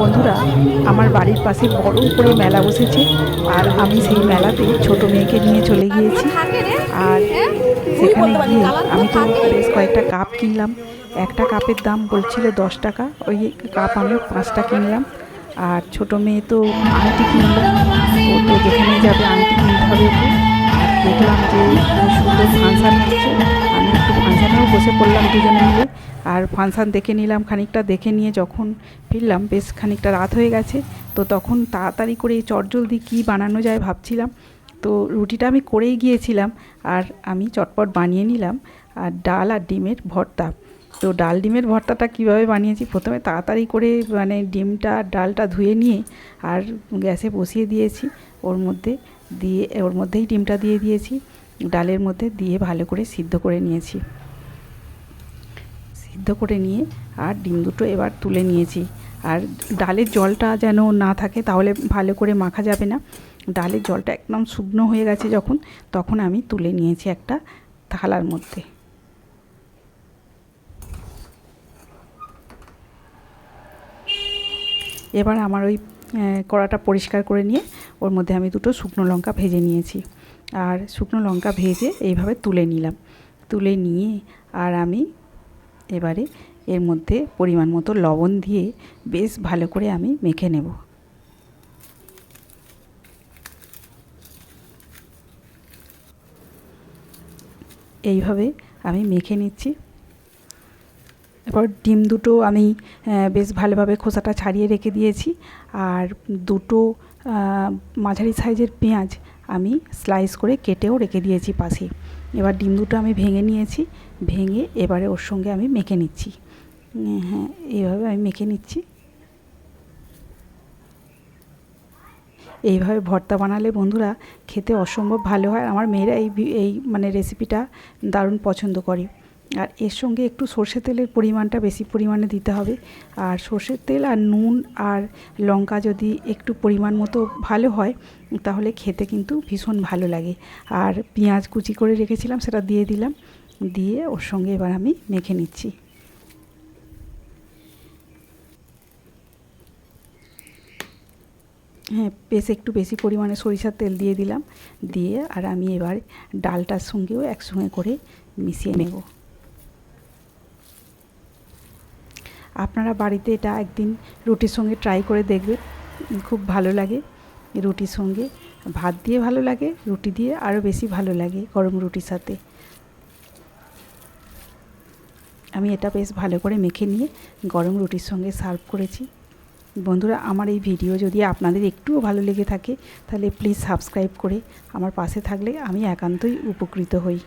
বন্ধুরা, আমার বাড়ির পাশে বড় করে মেলা বসেছে আর আমি সেই মেলাতে ছোট মেয়েকে নিয়ে চলে গিয়েছি। আর সেখানে গিয়ে আমি তো বেশ কয়েকটা কাপ কিনলাম। একটা কাপের দাম বলছিল দশ টাকা, ওই কাপ আমি পাঁচটা কিনলাম। আর ছোট মেয়ে তো আংটি কিনলো, ও তো যেখানে যাবে আংটি কিনতে হবে দেখলাম যে সুন্দর ফাংশান বসে দুজনে মিলে। আর ফাংশান দেখে নিলাম, খানিকটা দেখে নিয়ে যখন ফিরলাম, বেশ খানিকটা রাত হয়ে গেছে। তো তখন তাড়াতাড়ি করে চটজলদি কী বানানো যায় ভাবছিলাম। তো রুটিটা আমি করেই গিয়েছিলাম আর আমি চটপট বানিয়ে নিলাম। আর ডাল আর ডিমের ভর্তা। তো ডাল ডিমের ভর্তাটা কীভাবে বানিয়েছি? প্রথমে তাড়াতাড়ি করে মানে ডিমটা আর ডালটা ধুয়ে নিয়ে আর গ্যাসে বসিয়ে দিয়েছি। ওর মধ্যে দিয়ে, ওর মধ্যেই ডিমটা দিয়ে দিয়েছি। ডালের মধ্যে দিয়ে ভালো করে সিদ্ধ করে নিয়েছি। সিদ্ধ করে নিয়ে আর ডিম দুটো এবার তুলে নিয়েছি। আর ডালের জলটা যেন না থাকে তাহলে ভালো করে মাখা যাবে না। ডালের জলটা একদম শুকনো হয়ে গেছে যখন, তখন আমি তুলে নিয়েছি একটা থালার মধ্যে। এবার আমার ওই কড়াটা পরিষ্কার করে নিয়ে ওর মধ্যে আমি দুটো শুকনো লঙ্কা ভেজে নিয়েছি। আর শুকনো লঙ্কা ভেজে এইভাবে তুলে নিলাম। তুলে নিয়ে আর আমি এবারে এর মধ্যে পরিমাণ মতো লবণ দিয়ে বেশ ভালো করে আমি মেখে নেব। এইভাবে আমি মেখে নিচ্ছি। এরপর ডিম দুটো আমি বেশ ভালোভাবে খোসাটা ছাড়িয়ে রেখে দিয়েছি। আর দুটো মাঝারি সাইজের পেঁয়াজ আমি স্লাইস করে কেটেও রেখে দিয়েছি পাশে। এবার ডিম দুটো আমি ভেঙে নিয়েছি, ভেঙে এবারে ওর সঙ্গে আমি মেখে নিচ্ছি। হ্যাঁ এইভাবে আমি মেখে নিচ্ছি। এইভাবে ভর্তা বানালে বন্ধুরা খেতে অসম্ভব ভালো হয়। আমার মেয়েরা এই এই মানে রেসিপিটা দারুণ পছন্দ করে। আর এর সঙ্গে একটু সর্ষে তেলের পরিমাণটা বেশি পরিমাণে দিতে হবে। আর সর্ষের তেল আর নুন আর লঙ্কা যদি একটু পরিমাণ মতো ভালো হয়, তাহলে খেতে কিন্তু ভীষণ ভালো লাগে। আর পেঁয়াজ কুচি করে রেখেছিলাম, সেটা দিয়ে দিলাম। দিয়ে ওর সঙ্গে এবার আমি মেখে নিচ্ছি। হ্যাঁ বেশ একটু বেশি পরিমাণে সরিষার তেল দিয়ে দিলাম। দিয়ে আর আমি এবার ডালটার সঙ্গেও একসঙ্গে করে মিশিয়ে নেব। আপনারা বাড়িতে এটা একদিন রুটির সঙ্গে ট্রাই করে দেখবেন। খুব ভালো লাগে রুটির সঙ্গে। ভাত দিয়ে ভালো লাগে, রুটি দিয়ে আরও বেশি ভালো লাগে গরম রুটির সাথে। আমি এটা বেশ ভালো করে মেখে নিয়ে গরম রুটির সঙ্গে সার্ভ করেছি। বন্ধুরা, আমার এই ভিডিও যদি আপনাদের একটুও ভালো লেগে থাকে, তাহলে প্লিজ সাবস্ক্রাইব করে আমার পাশে থাকলে আমি একান্তই উপকৃত হই।